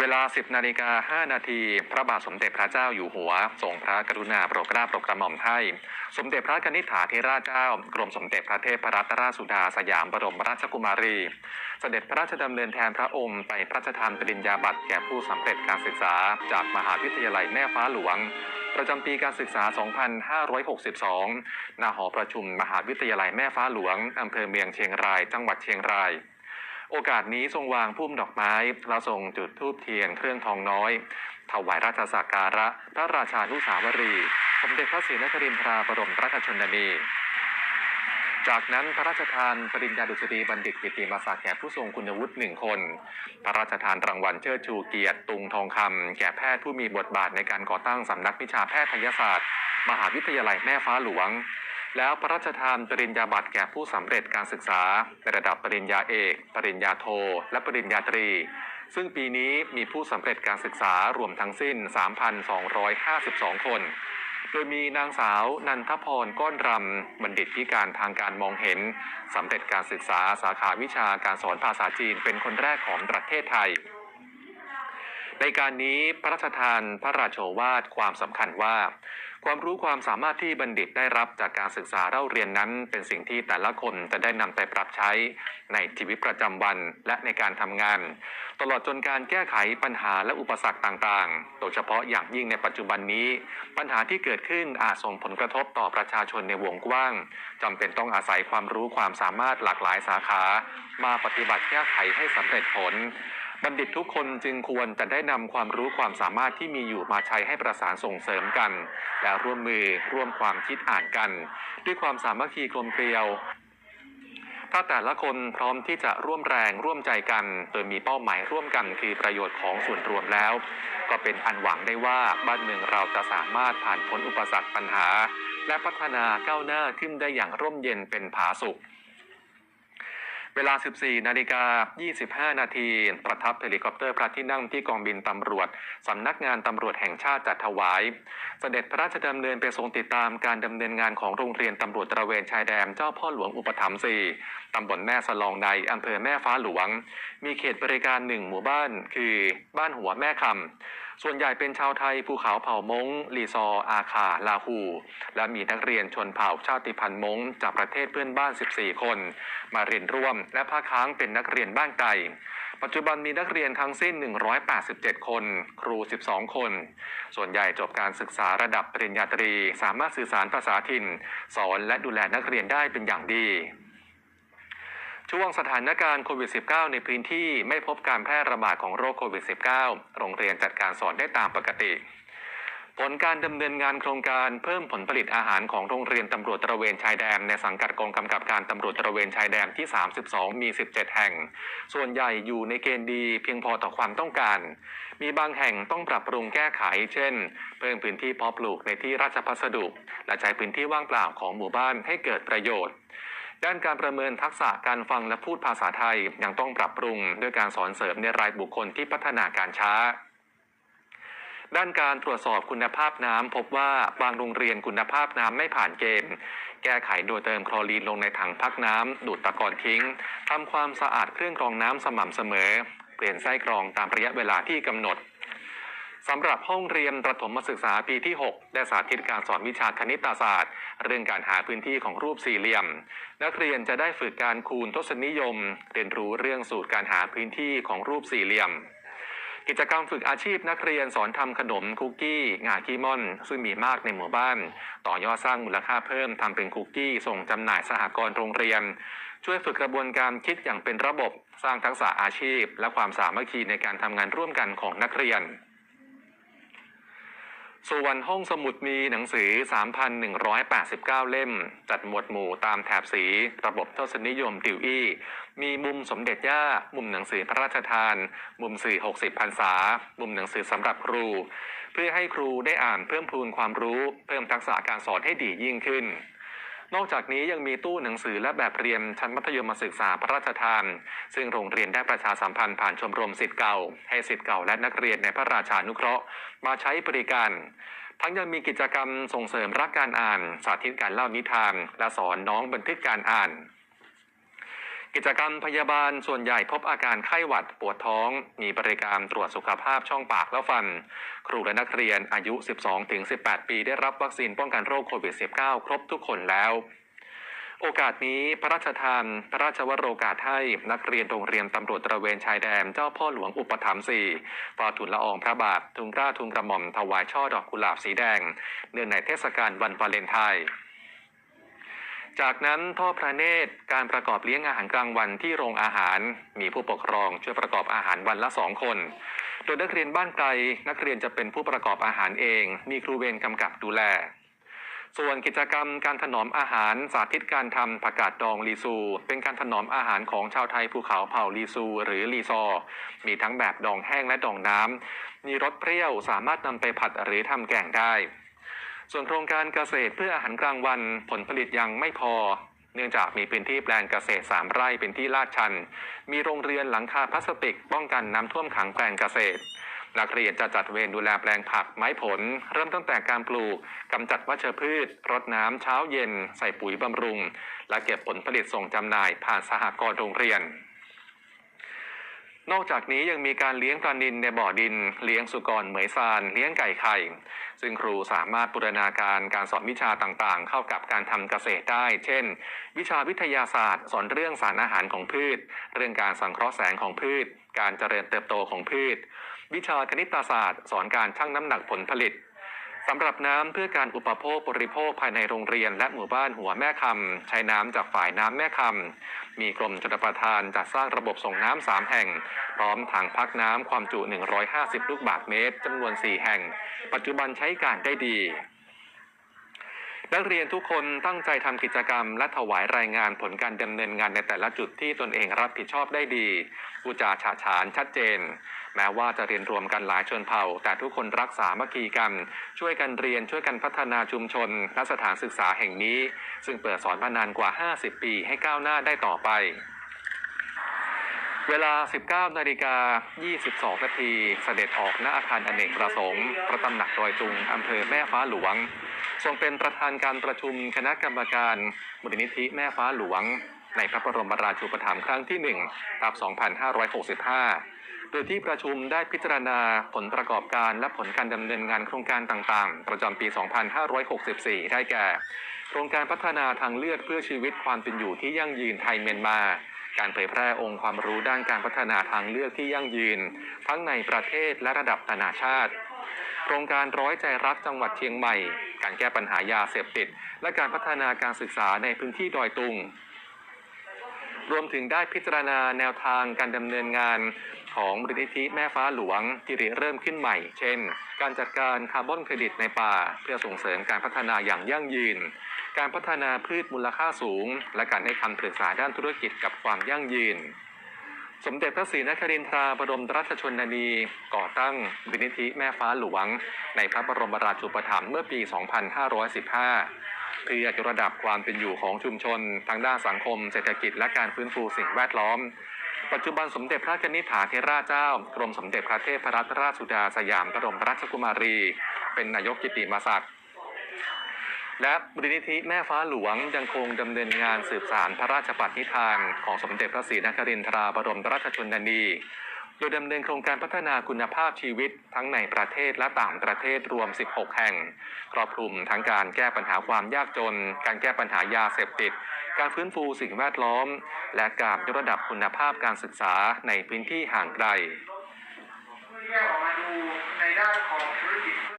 เวลา 10 นาฬิกา 5 นาที พระบาทสมเด็จพระเจ้าอยู่หัว ทรงพระกรุณาโปรดเกล้าโปรดกระหม่อมให้ สมเด็จพระกนิษฐาธิราชเจ้า กรมสมเด็จพระเทพรัตนราชสุดาสยามบรมราชกุมารี เสด็จพระราชดำเนินแทนพระองค์ไปพระราชทานปริญญาบัตรแก่ผู้สำเร็จการศึกษา จากมหาวิทยาลัยแม่ฟ้าหลวง ประจำปีการศึกษา 2562 ณ หอประชุมมหาวิทยาลัยแม่ฟ้าหลวงอำเภอเมืองเชียงราย จังหวัดเชียงราย โอกาสนี้ทรงวางพุ่มดอกไม้และทรงจุดธูปเทียนเครื่องทองน้อย ถวายราชสักการะ พระราชานุสาวรี สมเด็จพระศรีนครินทราบรมราชชนนีจากนั้นพระราชทานปริญญาดุษฎีบัณฑิตกิติมาศักดิ์แก่ผู้ทรงคุณวุฒิหนึ่งคน พระราชทานรางวัลเชิดชูเกียรติตุงทองคำแก่แพทย์ผู้มีบทบาทในการก่อตั้งสำนักวิชาแพทยศาสตร์ มหาวิทยาลัยแม่ฟ้าหลวง แล้วพระราชทานปริญญาบัตรแก่ผู้สำเร็จการศึกษาในระดับปริญญาเอก ปริญญาโท และปริญญาตรี ซึ่งปีนี้มีผู้สำเร็จการศึกษารวมทั้งสิ้น 3,252 คน โดยมีนางสาวนันทพรก้อนรำบัณฑิตพิการทางการมองเห็นสำเร็จการศึกษาสาขาวิชาการสอนภาษาจีนเป็นคนแรกของประเทศไทยในการนี้พระราชทานพระราชโอวาทความสำคัญว่า ความรู้ความสามารถที่บัณฑิตได้รับจากการศึกษาเล่าเรียนนั้น เป็นสิ่งที่แต่ละคนจะได้นำไปปรับใช้ในชีวิตประจำวันและในการทำงาน ตลอดจนการแก้ไขปัญหาและอุปสรรคต่างๆ โดยเฉพาะอย่างยิ่งในปัจจุบันนี้ ปัญหาที่เกิดขึ้นอาจส่งผลกระทบต่อประชาชนในวงกว้างจำเป็นต้องอาศัยความรู้ความสามารถหลากหลายสาขา มาปฏิบัติแก้ไขให้สำเร็จผล บัณฑิตทุกคนจึงควรจะได้นำความรู้ความสามารถที่มีอยู่มาใช้ให้ประสานส่งเสริมกัน และร่วมมือร่วมความคิดอ่านกัน ด้วยความสามัคคีกลมเกลียว ถ้าแต่ละคนพร้อมที่จะร่วมแรงร่วมใจกัน โดยมีเป้าหมายร่วมกันคือประโยชน์ของส่วนรวมแล้ว ก็เป็นอันหวังได้ว่าบ้านเมืองเราจะสามารถผ่านพ้นอุปสรรคปัญหา และพัฒนาก้าวหน้าขึ้นได้อย่างร่มเย็นเป็นผาสุข เวลา 14 นาฬิกา 25 นาที ประทับเฮลิคอปเตอร์พระที่นั่งที่กองบินตำรวจ สำนักงานตำรวจแห่งชาติจัดถวาย เสด็จพระราชดำเนินไปทรงติดตามการดำเนินงานของโรงเรียนตำรวจตระเวนชายแดนเจ้าพ่อหลวงอุปถัมภ์4ตำบลแม่สลองในอำเภอแม่ฟ้าหลวง มีเขตบริการหนึ่งหมู่บ้าน คือบ้านหัวแม่คำ ส่วนใหญ่เป็นชาวไทยภูเขาเผ่ามงลีซอ อาคา ลาหู และมีนักเรียนชนเผ่าชาติพันธุ์มงจากประเทศเพื่อนบ้าน 14 คน มาเรียนร่วม และภาคค้างเป็นนักเรียนบ้านไก่ปัจจุบันมีนักเรียนทั้งสิ้น 187 คน ครู 12 คน ส่วนใหญ่จบการศึกษาระดับปริญญาตรี สามารถสื่อสารภาษาถิ่น สอนและดูแลนักเรียนได้เป็นอย่างดี ช่วงสถานการณ์โควิด -19 ในพื้นที่ไม่พบการแพร่ระบาดของโรคโควิด -19 โรงเรียนจัดการสอนได้ตามปกติ ผลการดำเนินงานโครงการเพิ่มผลผลิตอาหารของโรงเรียนตำรวจตระเวนชายแดนในสังกัดกองกำกับการตำรวจตระเวนชายแดนที่ 32 มี 17 แห่ง ส่วนใหญ่อยู่ในเกณฑ์ดีเพียงพอต่อความต้องการ มีบางแห่งต้องปรับปรุงแก้ไข เช่น เพิ่มพื้นที่เพาะปลูกในที่ราชพัสดุ และใช้พื้นที่ว่างเปล่าของหมู่บ้านให้เกิดประโยชน์ ด้านการประเมินทักษะการฟังและพูดภาษาไทยยังต้องปรับปรุงด้วยการสอนเสริมในรายบุคคลที่พัฒนาการช้า ด้านการตรวจสอบคุณภาพน้ำพบว่าบางโรงเรียนคุณภาพน้ำไม่ผ่านเกณฑ์แก้ไขโดยเติมคลอรีนลงในถังพักน้ำดูดตะกอนทิ้งทำความสะอาดเครื่องกรองน้ำสม่ำเสมอ เปลี่ยนไส้กรองตามระยะเวลาที่กำหนด สำหรับห้องเรียนประถมศึกษาปีที่ 6 ได้สาธิตการสอนวิชาคณิตศาสตร์ เรื่องการหาพื้นที่ของรูปสี่เหลี่ยม นักเรียนจะได้ฝึกการคูณทศนิยม เรียนรู้เรื่องสูตรการหาพื้นที่ของรูปสี่เหลี่ยม กิจกรรมฝึกอาชีพนักเรียนสอนทำขนมคุกกี้ งาขี้ม่อน ซึ่งมีมากในหมู่บ้าน ต่อยอดสร้างมูลค่าเพิ่มทำเป็นคุกกี้ ส่งจำหน่ายสหกรณ์โรงเรียน ช่วยฝึกกระบวนการคิดอย่างเป็นระบบ สร้างทักษะอาชีพ และความสามัคคีในการทำงานร่วมกันของนักเรียน ส่วนห้องสมุดมีหนังสือ 3,189 เล่ม จัดหมวดหมู่ตามแถบสี ระบบทศนิยมติวอี้ มีมุมสมเด็จย่า มุมหนังสือพระราชทาน มุมสื่อ 60พรรษา มุมหนังสือสำหรับครู เพื่อให้ครูได้อ่านเพิ่มพูนความรู้ เพิ่มทักษะการสอนให้ดียิ่งขึ้น นอกจากนี้ยังมีตู้หนังสือและแบบเรียนชั้นมัธยมศึกษาพระราชทาน ซึ่งโรงเรียนได้ประชาสัมพันธ์ผ่านชมรมสิทธิ์เก่า ให้สิทธิ์เก่าและนักเรียนในพระราชานุเคราะห์ มาใช้บริการทั้งยังมีกิจกรรมส่งเสริมรักการอ่าน สาธิตการเล่านิทาน และสอนน้องบันทึกการอ่าน กิจกรรมพยาบาลส่วนใหญ่พบอาการไข้หวัดปวดท้อง มีบริการตรวจสุขภาพช่องปากและฟัน ครูและนักเรียนอายุ 12-18 ปีได้รับวัคซีนป้องกันโรคโควิด -19 ครบทุกคนแล้ว โอกาสนี้พระราชทานพระราชวโรกาสให้นักเรียนโรงเรียนตำรวจตระเวนชายแดนเจ้าพ่อหลวงอุปถัมภ์สี่ฟอทุนละอองพระบาททุนกล้าทุนกระหม่อมถวายช่อดอกกุหลาบสีแดง เนื่องในเทศกาลวันวาเลนไทน์ จากนั้นทอดพระเนตรการประกอบเลี้ยงอาหารกลางวันที่โรงอาหาร มีผู้ปกครองช่วยประกอบอาหารวันละสองคน โดยนักเรียนบ้านไกลนักเรียนจะเป็นผู้ประกอบอาหารเอง มีครูเวรกำกับดูแล ส่วนกิจกรรมการถนอมอาหารสาธิตการทำผักกาดดองลีซู เป็นการถนอมอาหารของชาวไทยภูเขาเผ่าลีซู หรือลีซอ มีทั้งแบบดองแห้งและดองน้ำมีรสเปรี้ยวสามารถนำไปผัดหรือทำแกงได้ ส่วนโครงการเกษตรเพื่ออาหารกลางวันผลผลิตยังไม่พอ เนื่องจากมีพื้นที่แปลงเกษตร 3 ไร่เป็นที่ลาดชัน มีโรงเรือนหลังคาพลาสติก ป้องกันน้ำท่วมขังแปลงเกษตรนักเรียนจะจัดเวรดูแลแปลงผักไม้ผล เริ่มตั้งแต่การปลูกกำจัดวัชพืช รดน้ำเช้าเย็น ใส่ปุ๋ยบำรุง และเก็บผลผลิตส่งจำหน่ายผ่านสหกรณ์โรงเรียน นอกจากนี้ยังมีการเลี้ยงปลานิลในบ่อดิน เลี้ยงสุกรเหมยซาน เลี้ยงไก่ไข่ ซึ่งครูสามารถบูรณาการการสอนวิชาต่างๆ เข้ากับการทำเกษตรได้ เช่น วิชาวิทยาศาสตร์ สอนเรื่องสารอาหารของพืช เรื่องการสังเคราะห์แสงของพืช การเจริญเติบโตของพืช วิชาคณิตศาสตร์ สอนการชั่งน้ำหนักผลผลิต สำหรับน้ำเพื่อการอุปโภคบริโภคภายในโรงเรียน และหมู่บ้านหัวแม่คำใช้น้ำจากฝ่ายน้ำแม่คำมีกรมชลประทานจัดสร้างระบบส่งน้ำสามแห่ง พร้อมถังพักน้ำความจุ 150 ลูกบาศก์เมตรจำนวน 4 แห่ง ปัจจุบันใช้การได้ดีนักเรียนทุกคนตั้งใจทำกิจกรรม และถวายรายงานผลการดำเนินงานในแต่ละจุดที่ตนเองรับผิดชอบได้ดีพูดจาฉะฉานชัดเจน แม้ว่าจะเรียนรวมกันหลายชนเผ่า แต่ทุกคนรักษามัคคีกัน ช่วยกันเรียนช่วยกันพัฒนาชุมชนและสถานศึกษาแห่งนี้ ซึ่งเปิดสอนมานานกว่า 50 ปีให้ก้าวหน้าได้ต่อไปเวลา 19 นาฬิกา 22 นาที เสด็จออกณอาคารอเนกประสงค์พระตำหนักดอยตุง อำเภอแม่ฟ้าหลวง ทรงเป็นประธานการประชุมคณะกรรมการมูลนิธิแม่ฟ้าหลวง ในพระบรมราชูปถัมภ์ครั้งที่1ทับ2565 โดยที่ประชุมได้พิจารณาผลประกอบการและผลการดำเนินงานโครงการต่างๆ ประจำปี 2564 ได้แก่ โครงการพัฒนาทางเลือกเพื่อชีวิตความเป็นอยู่ที่ยั่งยืนไทยเมียนมา การเผยแพร่องค์ความรู้ด้านการพัฒนาทางเลือกที่ยั่งยืน ทั้งในประเทศและระดับนานาชาติ โครงการร้อยใจรักจังหวัดเชียงใหม่ การแก้ปัญหายาเสพติด และการพัฒนาการศึกษาในพื้นที่ดอยตุงรวมถึงได้พิจารณาแนวทางการดำเนินงาน ของมูลนิธิแม่ฟ้าหลวงที่ริเริ่มขึ้นใหม่ เช่น การจัดการคาร์บอนเครดิตในป่า เพื่อส่งเสริมการพัฒนาอย่างยั่งยืน การพัฒนาพืชมูลค่าสูง และการให้คำปรึกษาด้านธุรกิจกับความยั่งยืน สมเด็จพระศรีนครินทราบรมราชชนนี ก่อตั้งมูลนิธิแม่ฟ้าหลวง ในพระบรมราชูปถัมภ์เมื่อปี 2515เพื่อยกระดับความเป็นอยู่ของชุมชน ทางด้านสังคม เศรษฐกิจและการฟื้นฟูสิ่งแวดล้อม ปัจจุบันสมเด็จพระนิธิถาเทราชเจ้ากรมสมเด็จพระเทพรัตนราชสุดาสยามบรมราชกุมารี เป็นนายกกิติมศักดิ์และมูลนิธิแม่ฟ้าหลวงยังคงดำเนินงานสืบสารพระราชปฏิทาน ของสมเด็จพระศรีนครินทราบรมราชชนนี โดยดำเนินโครงการพัฒนาคุณภาพชีวิตทั้งในประเทศและต่างประเทศรวม 16 แห่ง ครอบคลุมทั้งการแก้ปัญหาความยากจน การแก้ปัญหายาเสพติด การฟื้นฟูสิ่งแวดล้อม และการยกระดับคุณภาพการศึกษาในพื้นที่ห่างไกล